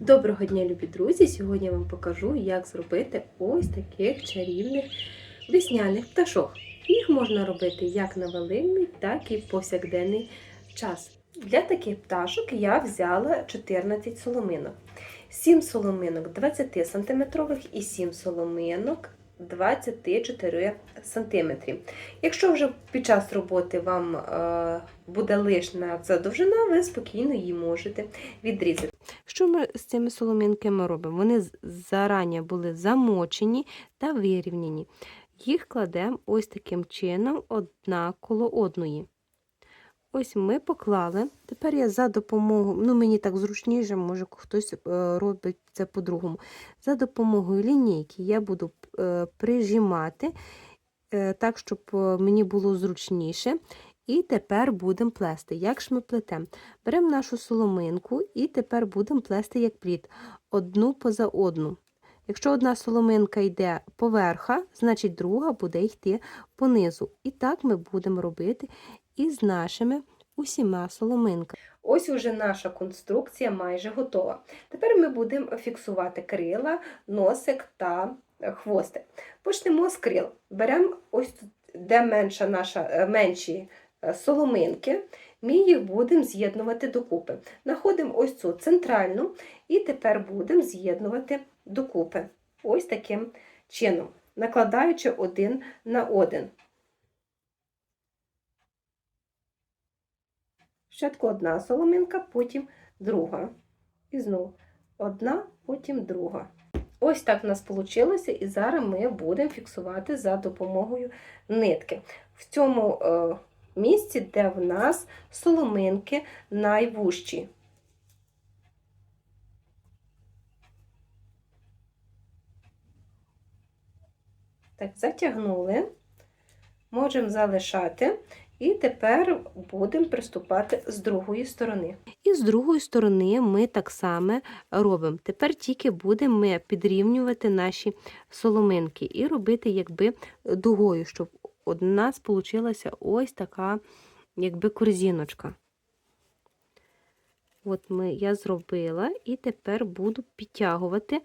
Доброго дня, любі друзі! Сьогодні я вам покажу, як зробити ось таких чарівних весняних пташок. Їх можна робити як на великий, так і в повсякденний час. Для таких пташок я взяла 14 соломинок. 7 соломинок 20 см і 7 соломинок 24 см. Якщо вже під час роботи вам е, буде лишна ця довжина, ви спокійно її можете відрізати. Що ми з цими соломинками робимо? Вони зарані були замочені та вирівняні. Їх кладемо ось таким чином одна коло одної. Ось ми поклали. Тепер я за допомогою, ну мені так зручніше, може хтось е, робить це по-другому. За допомогою лінійки я буду е, прижимати е, так, щоб мені було зручніше. І тепер будемо плести. Як ж ми плетемо? Беремо нашу соломинку і тепер будемо плести як плід, одну поза одну. Якщо одна соломинка йде поверха, значить друга буде йти понизу. І так ми будемо робити із нашими усіма соломинками. Ось уже наша конструкція майже готова. Тепер ми будемо фіксувати крила, носик та хвостик. Почнемо з крил. Беремо ось тут, де менша наша, е, менші е, соломинки, ми їх будемо з'єднувати докупи. Находимо ось цю центральну і тепер будемо з'єднувати докупи. Ось таким чином, накладаючи один на один. Спочатку одна соломинка, потім друга. І знову одна, потім друга. Ось так в нас вийшло, і зараз ми будемо фіксувати за допомогою нитки. В цьому е, місці, де в нас соломинки найвужчі. Так, затягнули, можемо залишати. І тепер будемо приступати з другої сторони. І з другої сторони ми так само робимо. Тепер тільки будемо ми підрівнювати наші соломинки і робити якби дугою, щоб у нас вийшла ось така якби корзиночка. От ми, я зробила і тепер буду підтягувати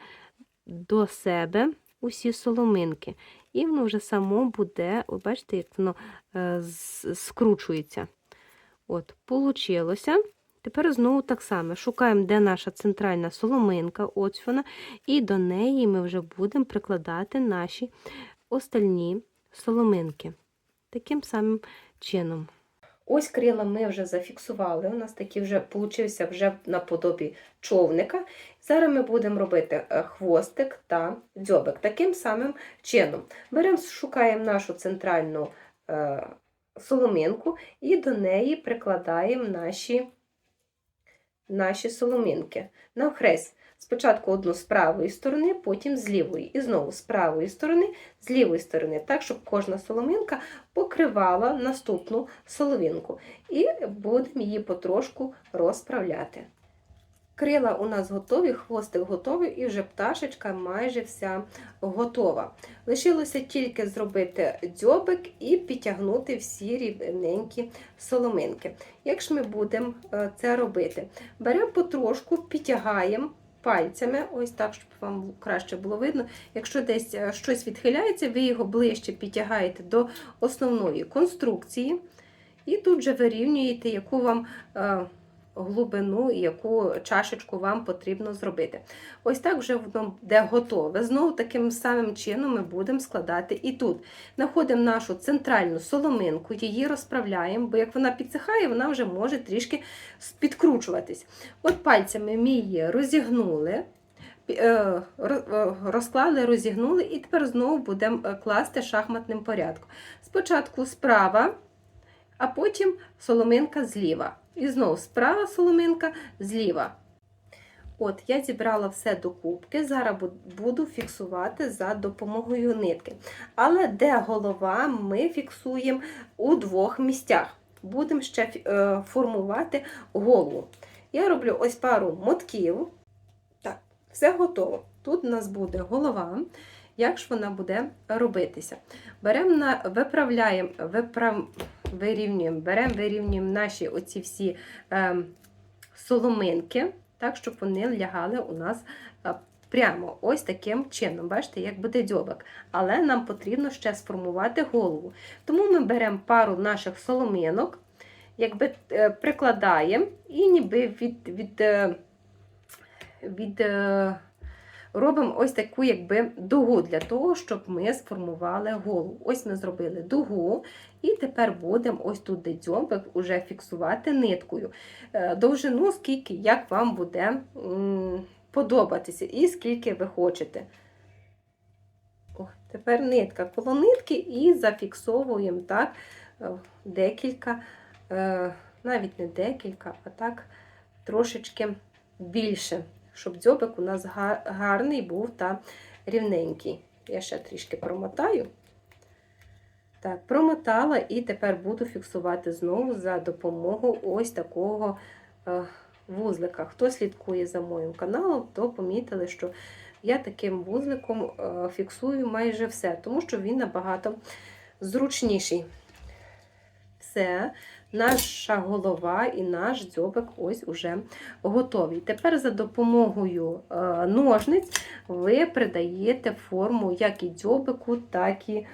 до себе усі соломинки. І воно вже само буде, ви бачите, як воно е, скручується. От, получилося. Тепер знову так само шукаємо, де наша центральна соломинка, ось вона, і до неї ми вже будемо прикладати наші остальні соломинки. Таким самим чином. Ось крила ми вже зафіксували. У нас такий вже получився вже наподобі човника. Зараз ми будемо робити е, хвостик та дзьобик. Таким самим чином. Беремо, шукаємо нашу центральну е, соломинку і до неї прикладаємо наші, наші соломинки. Навхрест. Спочатку одну з правої сторони, потім з лівої. І знову з правої сторони, з лівої сторони, так, щоб кожна соломинка покривала наступну соломинку. І будемо її потрошку розправляти. Крила у нас готові, хвостик готовий, і вже пташечка майже вся готова. Лишилося тільки зробити дзьобик і підтягнути всі рівненькі соломинки. Як ж ми будемо е, це робити? Беремо потрошку, підтягаємо пальцями, ось так, щоб вам краще було видно. Якщо десь е, щось відхиляється, ви його ближче підтягаєте до основної конструкції. І тут же вирівнюєте, яку вам е, глибину яку чашечку вам потрібно зробити. Ось так вже воно де готове. Знову таким самим чином ми будемо складати і тут. Знаходимо нашу центральну соломинку, її розправляємо, бо як вона підсихає, вона вже може трішки підкручуватись. От пальцями ми її розігнули. е, е, Розклали, розігнули, і тепер знову будемо е, класти шахматним порядком. Спочатку справа, а потім соломинка зліва. І знову справа соломинка зліва. От, я зібрала все до кубки, зараз буду фіксувати за допомогою нитки. Але де голова, ми фіксуємо у двох місцях. Будемо ще е, формувати голову. Я роблю ось пару мотків. Так, все готово. Тут у нас буде голова. Як ж вона буде робитися? Беремо на виправляємо, виправ, вирівнюємо, беремо, вирівнюємо наші оці всі ем, соломинки. так, щоб вони лягали у нас е, прямо ось таким чином. Бачите, як буде дзьобик. Але нам потрібно ще сформувати голову. Тому ми беремо пару наших соломинок, якби е, прикладаємо і ніби від, від, е, від, е, робимо ось таку якби дугу для того, щоб ми сформували голову. Ось ми зробили дугу, і тепер будемо ось тут де дзьобик уже фіксувати ниткою. Е, Довжину, скільки як вам буде подобатися, і скільки ви хочете. О, тепер нитка коло нитки і зафіксовуємо так е, декілька, е, навіть не декілька, а так трошечки більше, щоб дзьобик у нас гарний був та рівненький. Я ще трішки промотаю. Так, промотала і тепер буду фіксувати знову за допомогою ось такого е, вузлика. Хто слідкує за моїм каналом, то помітили, що я таким вузликом е, фіксую майже все, тому що він набагато зручніший. Все, наша голова і наш дзьобик ось уже готові. Тепер за допомогою е, ножниць ви придаєте форму як і дзьобику, так і,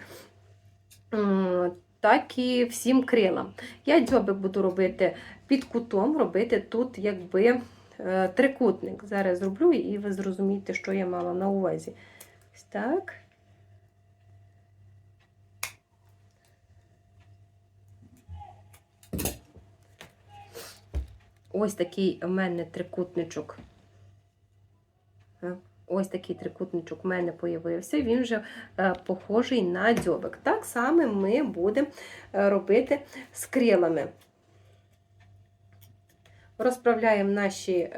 так і всім крилам. Я дзьобик буду робити під кутом, робити тут якби е, трикутник. Зараз зроблю і ви зрозумієте, що я мала на увазі. Так. Ось такий у мене трикутничок. Е, Ось такий трикутничок у мене появився, він вже е, похожий на дзьобик. Так само ми будемо е, робити з крилами. Розправляємо наші,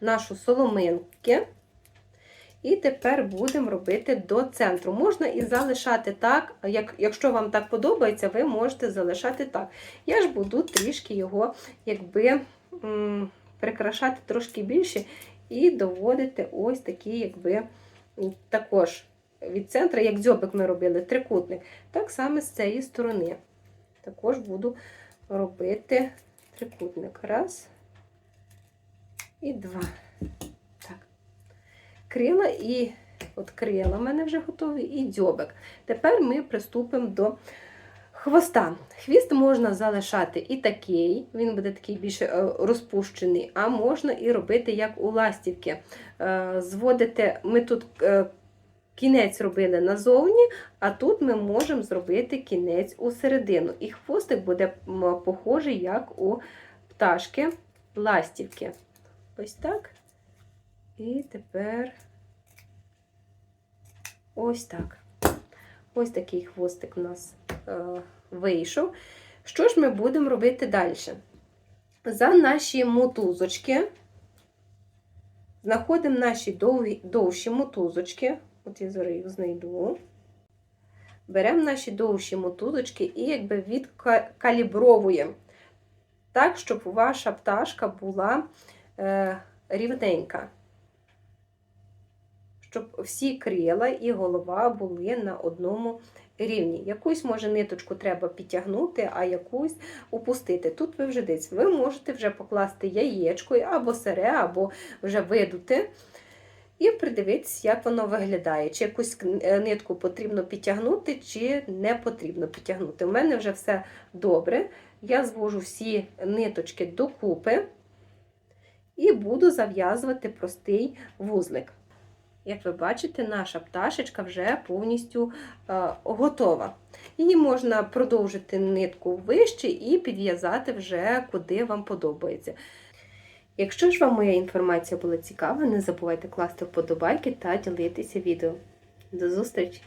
нашу соломинки. І тепер будемо робити до центру. Можна і залишати так, як, якщо вам так подобається, ви можете залишати так. Я ж буду трішки його якби прикрашати трошки більше і доводити ось такий, якби також від центру, як дзьобик ми робили, трикутник. Так само з цієї сторони. Також буду робити трикутник. Раз і два. Крила і от крила в мене вже готові, і дзьобик. Тепер ми приступимо до хвоста. Хвіст можна залишати і такий, він буде такий більш е, розпущений, а можна і робити, як у ластівки. Е, Зводити, ми тут е, кінець робили назовні, а тут ми можемо зробити кінець у середину. І хвостик буде похожий, як у пташки ластівки. Ось так. І тепер ось так. Ось такий хвостик у нас е, вийшов. Що ж ми будемо робити далі? За наші мотузочки знаходимо наші довгі, довші мотузочки. От я зараз їх знайду. Беремо наші довші мотузочки і якби відкалібровуємо так, щоб ваша пташка була е, рівненька. Щоб всі крила і голова були на одному рівні. Якусь, може, ниточку треба підтягнути, а якусь упустити. Тут ви вже десь ви можете вже покласти яєчко або сире, або вже видути. І придивитися, як воно виглядає. Чи якусь е, нитку потрібно підтягнути, чи не потрібно підтягнути. У мене вже все добре. Я звожу всі ниточки докупи і буду зав'язувати простий вузлик. Як ви бачите, наша пташечка вже повністю е, готова. Її можна продовжити нитку вище і підв'язати вже куди вам подобається. Якщо ж вам моя інформація була цікава, не забувайте класти вподобайки та ділитися відео. До зустрічі!